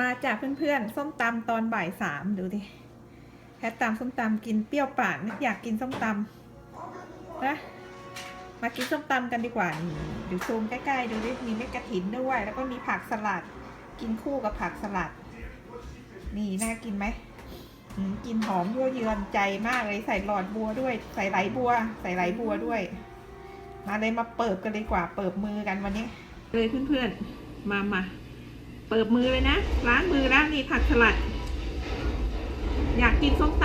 มาจากเพื่อนๆ ส้มตำตอนบ่ายสามดูดิแพทตำส้มตำกินเปรี้ยวปากนึกอยากกินส้มตำนะมากินส้มตำกันดีกว่านี่ดูซูมใกล้ๆดูดิมีเม็ดกระถินด้วย แล้วก็มีผักสลัด กินคู่กับผักสลัด นี่น่ากินไหมอืมกินหอมยั่วเยือนใจมากเลยใส่หลอดบัวด้วย ใส่ไหลบัว ใส่ไหลบัวด้วย มาเลยมาเปิบกันเลยกว่า เปิบมือกันวันนี้ เลยเพื่อนๆ มามา เปิดมือเลยนะ ล้างมือแล้วนี่ผักสลัด อยากกินส้มต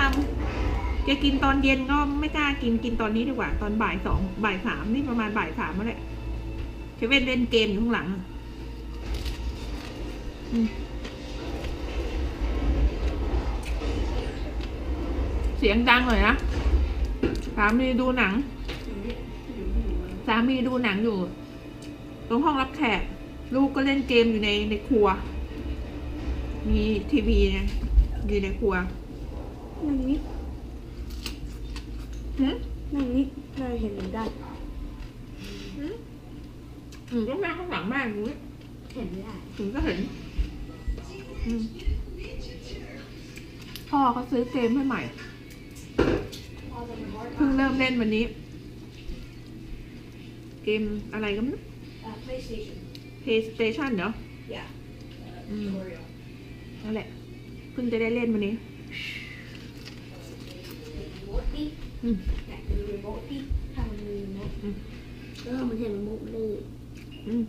ำจะกินตอนเย็นก็ไม่กล้ากินกินตอนนี้ดีกว่า ตอนบ่ายสองบ่ายสามนี่ประมาณบ่ายสามแล้วแหละเชเว่นเล่นเกมอยู่ข้างหลังเสียงดังหน่อยนะ สามีดูหนัง สามีดูหนังอยู่ ตรงห้องรับแขก ลูกก็เล่นเกมอยู่ในในครัว มีทีวีนะอยู่ในครัวนั่งนี้หืมนั่งนี้เราเห็นหรือได้หืมอืมก็แม่ข้างหลังแม่อยู่นี่เห็นไม่ได้ถึงก็เห็นอืมพ่อเขาซื้อเกมให้ใหม่เพิ่งเริ่มเล่นวันนี้ เกมอะไรก็ไม่รู้ PlayStation PlayStation เนาะ yeah อืมนั่นแหละเพิ่งจะได้เล่นวันนี้รีโมทดิอืม อยากดูรีโมทดิถ้ามันมีรีโมทอืม เออมันเห็นรีโมทเลยอืม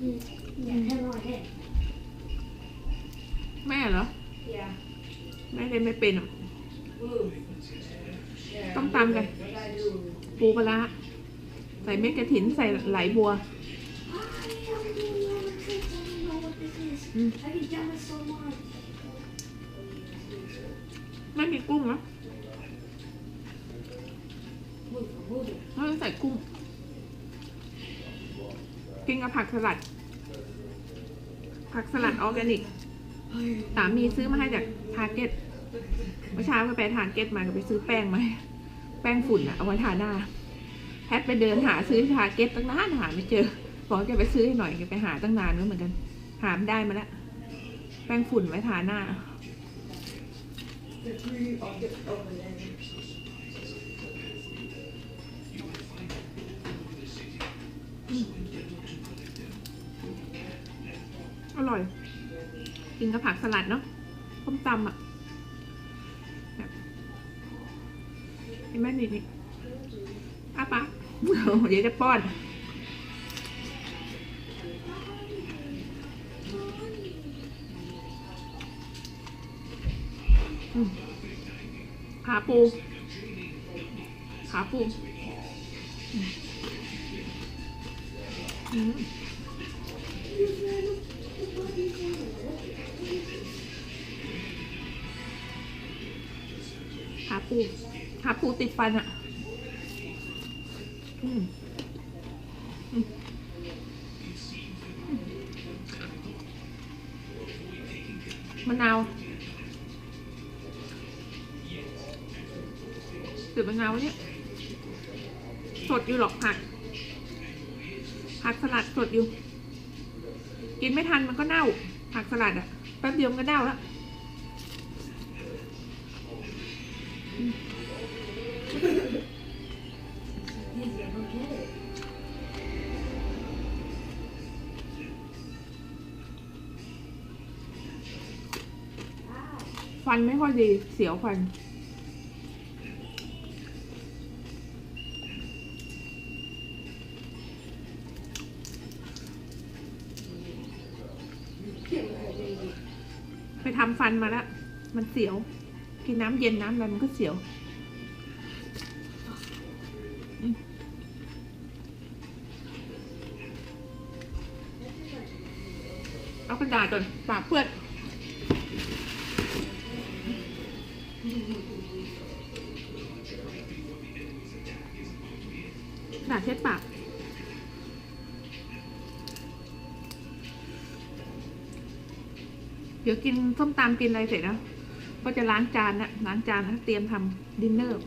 อืมอยากให้รอดแค่แม่เหรอ yeah แม่เล่นไม่เป็นอะอืมต้องตำกันไม่ได้ดูปูปลาร้าใส่เม็ดกระถินใส่ไหลบัว อืม I can jump so much ไม่มีกุ้งนะมือมือไม่ต้องใส่กุ้ง กินกับผักสลัด ผักสลัดออร์แกนิก สามีซื้อมาให้จากทาร์เก็ต เมื่อเช้าก็ไปทาร์เก็ตมาก็ไปซื้อแป้งมา แป้งฝุ่นอะเอาไว้ทาหน้า แพทไปเดินหาซื้อที่ทาร์เก็ตตั้งนานหาไม่เจอ บอกแกไปซื้อให้หน่อยแกไปหาตั้งนานแล้วเหมือนกัน หาไม่ได้มาแล้วแป้งฝุ่นไว้ทาหน้า อร่อย กินกับผักสลัดเนาะต้มตำอะแบบเห็นไหมนี่นี่อ้าปาเดี๋ยวจะป้อน ขาปู ขาปูอืมอืมหาปูหาปูติดฟันอะมะนาว สืบมะนาวเนี่ยสดอยู่หรอกผัก ผักสลัดสดอยู่ กินไม่ทันมันก็เน่า ผักสลัดอะแป๊บเดียวมันก็เน่าแล้วฟันไม่ค่อยดีเสียวฟัน ไปทำฟันมาแล้ว มันเสียว กินน้ำเย็นน้ำอะไรมันก็เสียวเอากระดาษก่อนปากเพื่อนกระดาษเช็ดปาก ดี๋ยวกินส้มตำกินอะไรเสร็จแล้วก็จะล้างจานนะล้างจานแล้วเตรียมทำดินเนอร์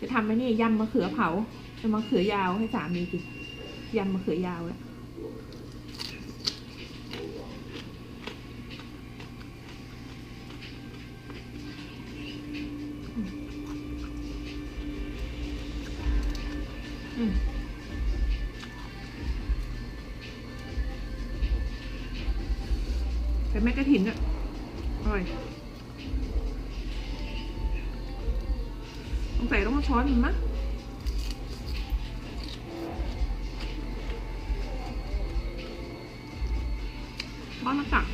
จะทำไอ้นี่ยำมะเขือเผาจะมะเขือยาวให้สามีกินยำมะเขือยาวแล้ว แม่กระถินอะอร่อยสงสัยต้องมาช้อนมันมั้งช้อนมาตัก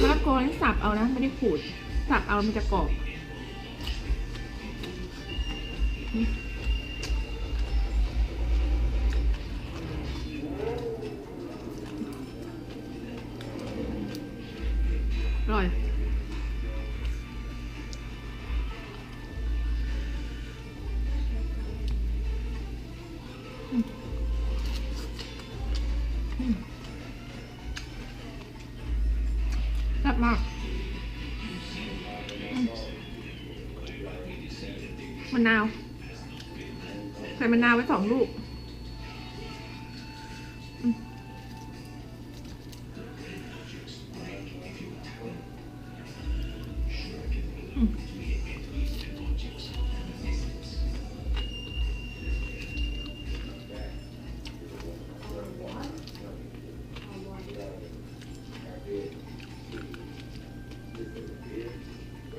มะละกอนี่สับเอานะ ไม่ได้ขูด สับเอามันจะกรอบ อร่อย แซ่บมากมมะนาว ใส่มะนาวไว้สองลูก อืม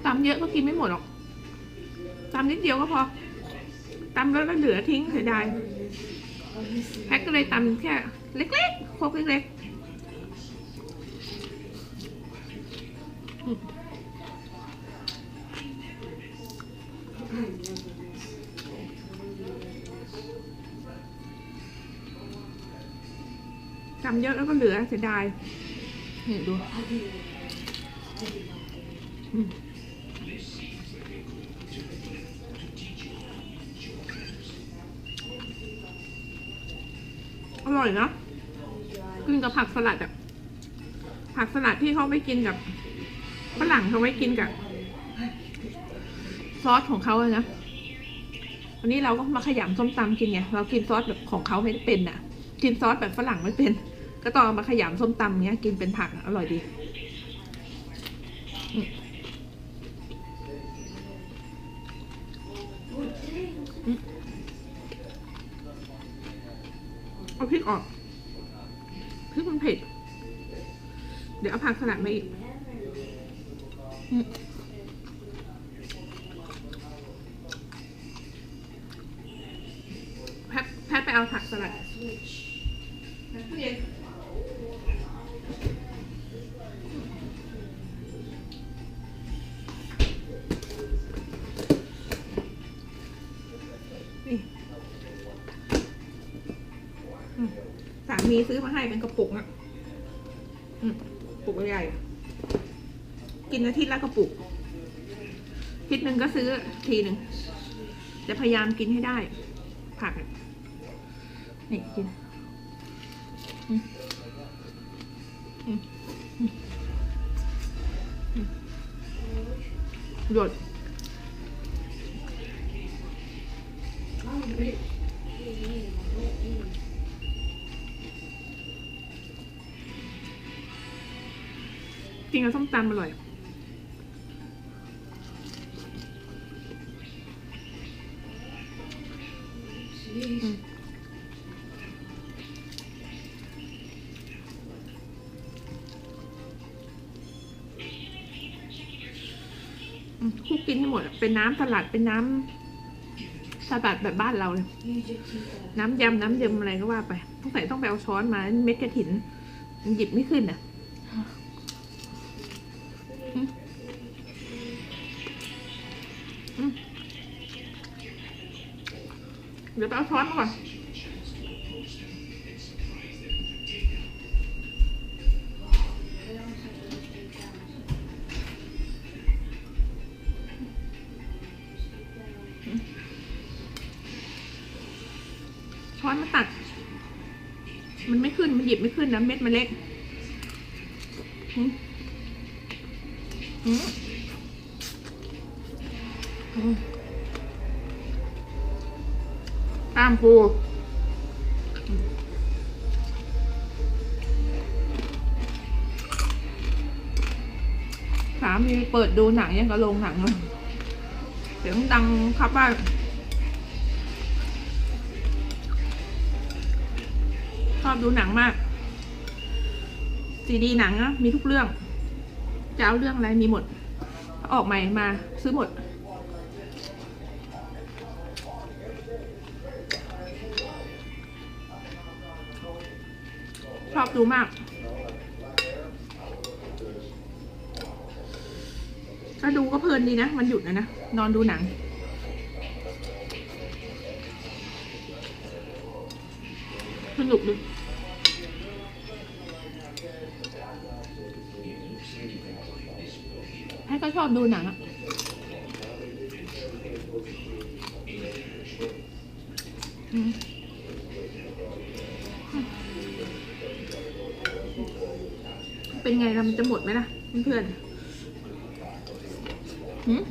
ตำเยอะก็กินไม่หมดหรอกตำนิดเดียวก็พอตำแล้วก็เหลือทิ้งเสียดายแพ็คก็เลยตำแค่เล็กๆโคกเล็กๆอืมตำเยอะแล้วก็เหลือเสียดายนี่ดูอื ร่อยนะกินกับผักสลัดอะผักสลัดที่เขาไม่กินกับฝรั่งเขาไว้กินกับ ซอสของเขาอะนะวันนี้เราก็มาขยำส้มตำกินไงเรากินซอสแบบของเขาไม่ได้เป็นอะกินซอสแบบฝรั่งไม่เป็น ก็ต้องมาขยำส้มตำเงี้ย กินเป็นผักอะอร่อยดี เอาพริกออกพริกมันเผ็ด เดี๋ยวเอาผักสลัดมาอีกแพ้แพทไปเอาผักสลัด มีซื้อมาให้เป็นกระปุกอะกระปุกใหญ่ กินอาทิตย์ละกระปุกทิตหนึ่งก็ซื้อทีหนึ่งจะพยายามกินให้ได้ ผักนี่กินหยด กินกับส้มตำอร่อยคลุกกินให้หมด เป็นน้ำสลัด เป็นน้ำสลัดแบบบ้านเราเลย น้ำยำ น้ำยำอะไรก็ว่าไปต้องใส่ต้องไปเอาช้อนมา เม็ดกระถินมันหยิบไม่ขึ้นอะ เดี๋ยวไปเอาช้อนมาก่อนช้อนมาตัดมันไม่ขึ้น มันหยิบไม่ขึ้นนะเม็ดมันเล็กหืมหืมามปูสามีเปิดดูหนังยังกับโรงหนังเลยเสียงดังครับว่าชอบดูหนังมากซีดีหนังอะมีทุกเรื่องจะเอาเรื่องอะไรมีหมด ออกใหม่มาซื้อหมด ชอบดูมากถ้าดูก็เพลินดีนะ มันหยุดนะนะ นอนดูหนัง สนุกดีให้ก็ชอบดูหนังอะอืม เป็นไงล่ะมันจะหมดไหมล่ะเพื่อนๆหืม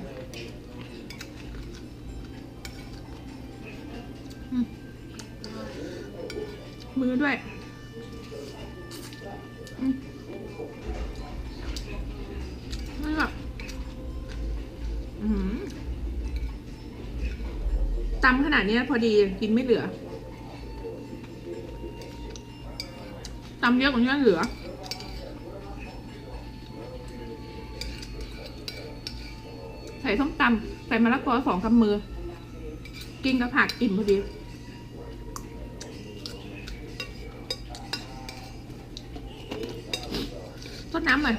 อืมมือด้วยนี่แบบตำขนาดนี้พอดีกินไม่เหลือตำเยอะกว่านี้เหลือ ใส่ส้มตำใส่มะละกอสองกำมือ กินกับผักอิ่มพอดีต้นน้ำหน่อย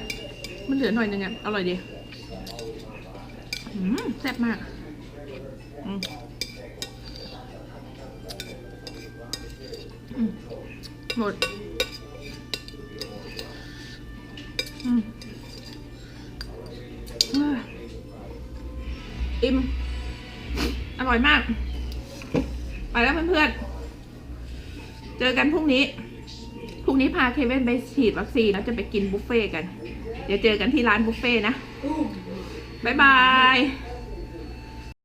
มันเหลือหน่อยนึงอะอร่อยดีแซ่บมากหมด อืม อิ่มอร่อยมาก ไปแล้วเพื่อนๆ เจอกันพรุ่งนี้ พรุ่งนี้พาเควินไปฉีดวัคซีนแล้วจะไปกินบุฟเฟ่ต์กัน เดี๋ยวเจอกันที่ร้านบุฟเฟ่ต์นะ บ๊ายบาย